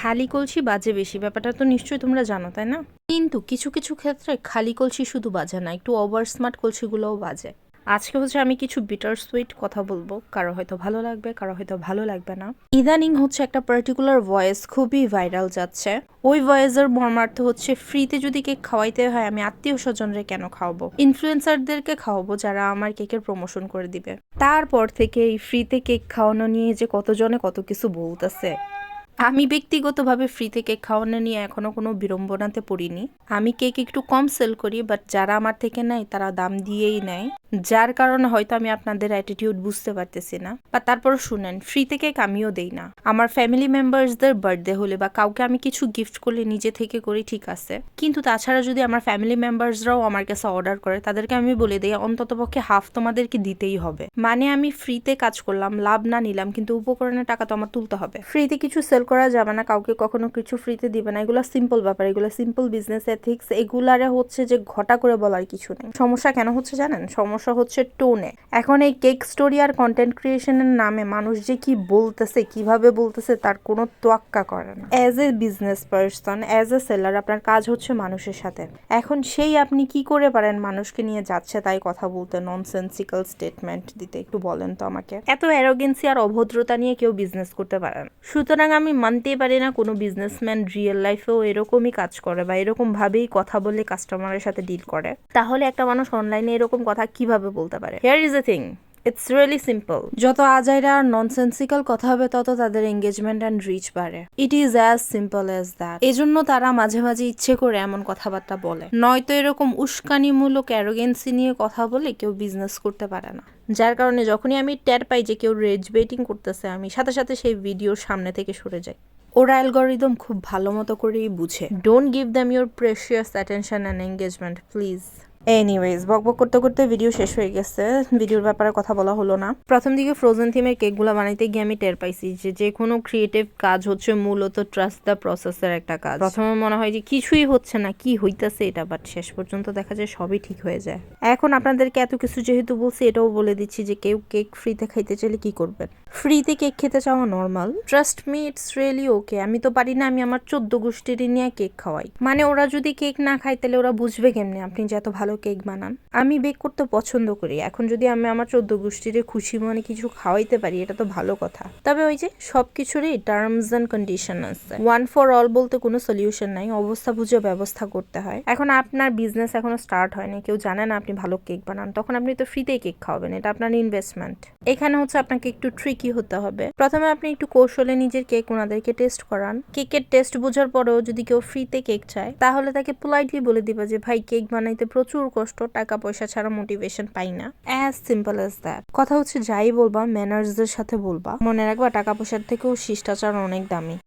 খালি কলসি বাজে বেশি, ব্যাপারটা তো নিশ্চয়ই তোমরা জানো, তাই না? কিন্তু কিছু কিছু ক্ষেত্রে খালি কলসি শুধু বাজে না, একটু ওভার স্মার্ট কলসিগুলোও বাজে। আজকে হচ্ছে আমি কিছু বিটার সুইট কথা বলব, কারও হয়তো ভালো লাগবে, কারও হয়তো ভালো লাগবে না। ইদানিং হচ্ছে একটা পার্টিকুলার ভয়েস খুবই ভাইরাল যাচ্ছে। ওই ভয়েসের মর্মার্থ হচ্ছে ফ্রিতে যদি কেক খাওয়াইতে হয়, আমি আত্মীয় স্বজনরে কেন খাওয়াবো? ইনফ্লুয়েন্সারদেরকে খাওয়াবো যারা আমার কেকের প্রমোশন করে দিবে। তারপর থেকে এই ফ্রিতে কেক খাওয়ানো নিয়ে যে কতজনে কত কিছু বলতেছে। আমি ব্যক্তিগতভাবে ফ্রিতে কেক খাওয়ানো নিয়ে এখনও কোনো বিড়ম্বনাতে পড়িনি। আমি কেক একটু কম সেল করি বাট যারা আমার থেকে নেয়, তারা দাম দিয়েই নেয়। যার কারণে হয়তো আমি আপনাদের অ্যাটিটিউড বুঝতে পারতেছি না। বা তারপর শুনেন ফ্রিতে কেক আমিও দেই না। আমার ফ্যামিলি মেম্বার্সদের বার্থডে হলে বা কাউকে আমি কিছু গিফট করলে নিজে থেকে করি, ঠিক আছে। কিন্তু তাছাড়া যদি আমার ফ্যামিলি মেম্বার্সরাও আমার কাছে অর্ডার করে, তাদেরকে আমি বলে দিই অন্তত পক্ষে হাফ তোমাদেরকে দিতেই হবে। মানে আমি ফ্রিতে কাজ করলাম, লাভ না নিলাম, কিন্তু উপকরণের টাকা তো আমার তুলতে হবে। ফ্রিতে কিছু সেল করা যাবে না, কাউকে কখনো কিছু ফ্রিতে দিবে না। এগুলো সিম্পল ব্যাপার, এগুলো সিম্পল বিজনেস এথিক্স এগুলারে হচ্ছে যে ঘটা করে বলার কিছু নেই। সমস্যা কেন হচ্ছে জানেন? সমস্যা হচ্ছে টোনে এখন এই কেক স্টোরি আর কন্টেন্ট ক্রিয়েশনের নামে মানুষ যে কি বলতেছে, কীভাবে বলতেছে, তার কোনো তোয়াক্কা করে না। As a business person as a seller আপনার কাজ হচ্ছে মানুষের সাথে। এখন সেই আপনি কি করে পারেন? মানুষকে নিয়ে যাচ্ছে তাই কথা বলতে ননসেন্সিক্যাল স্টেটমেন্ট দিতে, একটু বলেন তো আমাকে। এত অ্যারোগেন্সি আর অভদ্রতা নিয়ে কেউ বিজনেস করতে পারে না। সুতরাং আমি মানতেই পারি না কোনো বিজনেসম্যান রিয়েল লাইফেও এরকমই কাজ করে বা এরকমভাবেই কথা বলে কাস্টমারের সাথে ডিল করে। তাহলে একটা মানুষ অনলাইনে এরকম কথা কীভাবে বলতে পারে? Here is a thing it's really simple যত আজাইরা আর ননসেন্সিক্যাল কথা হবে, তত তাদের এঙ্গেজমেন্ট অ্যান্ড রিচ বাড়ে। It is as simple as that এজন্য তারা মাঝে মাঝে ইচ্ছে করে এমন কথাবার্তা বলে। নয়তো এরকম উস্কানিমূলক অ্যারোগেন্সি নিয়ে কথা বলে কেউ বিজনেস করতে পারে না। যার কারণে যখনই আমি টের পাই যে কেউ রেজ বেটিং করতেছে, আমি সাথে সাথে সেই ভিডিওর সামনে থেকে সরে যাই। ওরা অ্যালগোরিদম খুব ভালো মতো করেই বুঝে। Don't give them your precious attention and engagement please anyways বক বক করতে করতে ভিডিও শেষ হয়ে গেছে। ভিডিওর ব্যাপারে কথা বলা হলো না। প্রথম দিকে ফ্রোজেন থিমের কেকগুলো বানাইতে গিয়ে আমি টের পাইছি যে যে কোনো ক্রিয়েটিভ কাজ হচ্ছে মূলত ট্রাস্ট দ্য প্রসেসের একটা কাজ। প্রথমে মনে হয় যে কিছুই হচ্ছে না, কি হইতাছে এটা বাট শেষ পর্যন্ত দেখা যায় সবই ঠিক হয়ে যায়। এখন আপনাদেরকে এত কিছু যেহেতু বলছি, এটাও বলে দিচ্ছি যে কেউ কেক ফ্রিতে খাইতে চাইলে কি করবেন? ফ্রিতে কেক খেতে চাওয়া normal trust me it's really okay আমি তো পারি না, আমি আমার চোদ্দ গোষ্ঠীর নিয়ে কেক খাওয়াই। মানে ওরা যদি কেক না খায়, তাহলে ওরা বুঝবে কেমনে? আপনি যে এত ভালো কেক বানান। আমি বেক করতে পছন্দ করি। এখন যদি আমি আমার চোদ্দ গোষ্ঠীর খুশি মনে কিছু খাওয়াইতে পারি, এটা তো ভালো কথা। তবে ওই যে সব কিছুরই টার্মস অ্যান্ড কন্ডিশন আছে ওয়ান ফর অল বলতে কোনো সলিউশন নাই। অবস্থা বুঝে ব্যবস্থা করতে হয়। এখন আপনার বিজনেস এখনও স্টার্ট হয়নি। কেউ জানে না আপনি ভালো কেক বানান। তখন আপনি তো ফ্রিতেই কেক খাওয়াবেন। এটা আপনার ইনভেস্টমেন্ট এখানে হচ্ছে আপনাকে একটু ট্রিকি হতে হবে। প্রথমে আপনি একটু কৌশলে নিজের কেক ওনাদেরকে টেস্ট করান। কেকের টেস্ট বোঝার পরেও যদি কেউ ফ্রিতে কেক চায়, তাহলে তাকে পোলাইটলি বলে দিবা যে, ভাই কেক বানাইতে প্রচুর কষ্ট টাকা পয়সা ছাড়া মোটিভেশন পাই না। অ্যাজ সিম্পল অ্যাজ দ্যাট কথা হচ্ছে, যাই বলবা ম্যানার্সদের সাথে বলবা। মনে রাখবা টাকা পয়সার থেকেও শিষ্টাচার অনেক দামি।